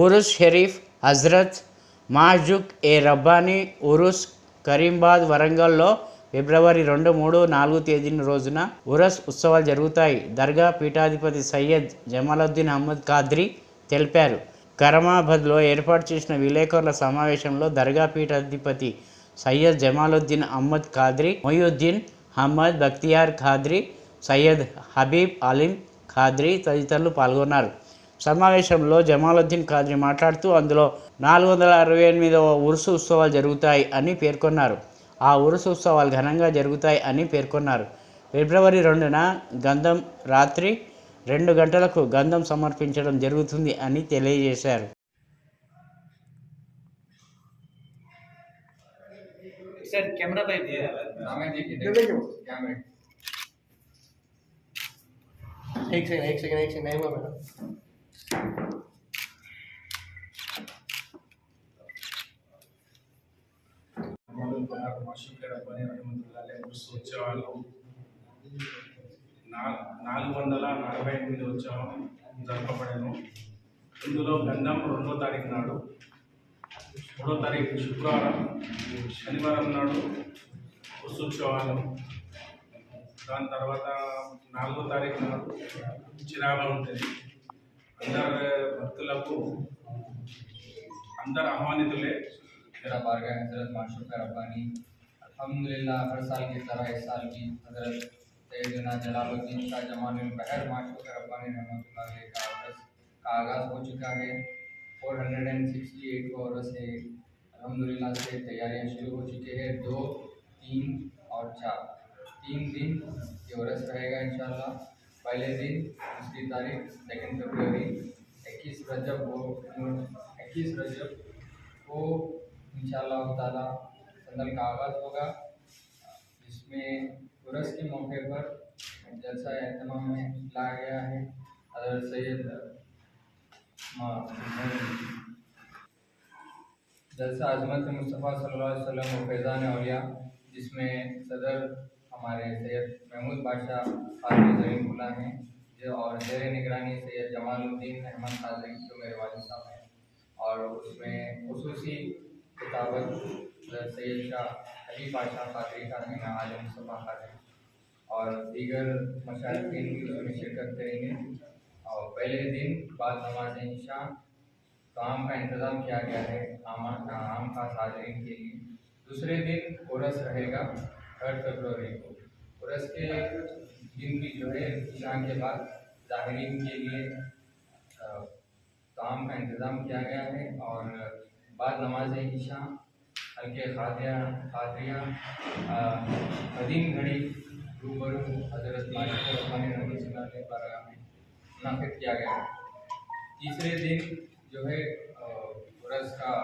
ఉరుస్ షరీఫ్ హజ్రత్ మాజుక్ ఏ రబ్బానీ ఉరుస్ కరీంబాద్ వరంగల్లో ఫిబ్రవరి రెండు మూడు నాలుగు తేదీన రోజున ఉరస్ ఉత్సవాలు జరుగుతాయి. దర్గా పీఠాధిపతి సయ్యద్ జమాలుద్దీన్ అహ్మద్ ఖాద్రి తెలిపారు. కరమాబాద్లో ఏర్పాటు చేసిన విలేకరుల సమావేశంలో దర్గా పీఠాధిపతి సయ్యద్ జమాలుద్దీన్ అహ్మద్ ఖాద్రి మొయుద్దీన్ అహ్మద్ బక్తియార్ ఖాద్రి సయ్యద్ హబీబ్ అలీం ఖాద్రి తదితరులు పాల్గొన్నారు. సమావేశంలో జమాలుద్దీన్ ఖాద్రి మాట్లాడుతూ అందులో నాలుగు వందల అరవై ఎనిమిదవ ఉరుసు ఉత్సవాలు జరుగుతాయి అని పేర్కొన్నారు ఆ ఉరుసు ఉత్సవాలు ఘనంగా జరుగుతాయి అని పేర్కొన్నారు ఫిబ్రవరి రెండున గంధం రాత్రి రెండు గంటలకు గంధం సమర్పించడం జరుగుతుంది అని తెలియజేశారు सर कैमरा पे दिया हमें देखिए ये देखो। क्या मिनट एक सेकंड एक सेकंड एक सेकंड नहीं हुआ मेरा ఉత్సవాలు నాలుగు వందల నలభై ఎనిమిది ఉత్సవం జరపబడను. ఇందులో గంధం రెండో తారీఖు నాడు మూడో తారీఖు శుక్రవారం శనివారం నాడు ఉత్సవాలు దాని తర్వాత నాలుగో తారీఖు నాడు చిరాగా ఉంటుంది. అందరు భక్తులకు అందరు ఆహ్వానితులే मेरा बारगाह हजरत माशूक रब्बानी अल्हम्दुलिल्लाह हर साल की तरह इस साल भी हजरत सैयदना जलालुद्दीन शाह जमानुल बहर माशूक रब्बानी रहमतुल्लाह अलैह का उर्स का आगाज़ हो चुका है 468 को उर्स है अल्हम्दुलिल्लाह से तैयारियां शुरू हो चुकी है दो तीन और चार तीन दिन ये उर्स रहेगा इंशाल्लाह पहले दिन दूसरी तारीख सेकेंड फरवरी इक्कीस रजब वो इक्कीस रजब को इंशाल्लाह ताला संदल का आगाज़ होगा। जिसमें उरस के मौके पर जलसा एहतमाम में लाया गया है। सैयद मा- जलसा अजमत मुस्तफ़ा सल्लल्लाहु अलैहि वसल्लम और फैज़ान औलिया जिसमें सदर हमारे सैयद महमूद बादशाह खादी जरीमुल्ला हैं, जो और जेर निगरानी सैयद जमालुद्दीन अहमद खादी जो मेरे वालिद साहब हैं। और उसमें खसूसी किताबत सैयद शाह अली बादशाह खादरी का रहना आलम मुस्तफ़ा खादरी और दीगर मशाइख भी उसमें शिरकत करेंगे। और पहले दिन बाद नमाज़ इंशा काम का इंतज़ाम किया गया है, आम आम खास हाजरीन के लिए। दूसरे दिन कोरस रहेगा। थर्ड फरवरी को। कोरस के दिन भी जो है ईशा के बाद ज़ाहरीन के लिए काम का इंतज़ाम किया गया है और बाद नमाज़ ईशा, हल्के खादिया खादिया कदीम घड़ी रूबरू हज़रत मालिक बारगाह में मुनाफिद किया गया है। तीसरे दिन जो है उरस का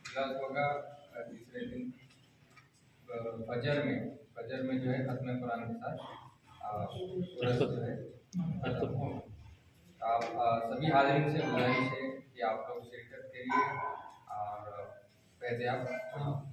इजलास होगा तीसरे दिन फजर में फजर में जो है खत्म कुरान के साथ। जो है आप सभी हाजिरीन से गुजारिश है कि आप लोग शिरकत करिए और फैज़ आप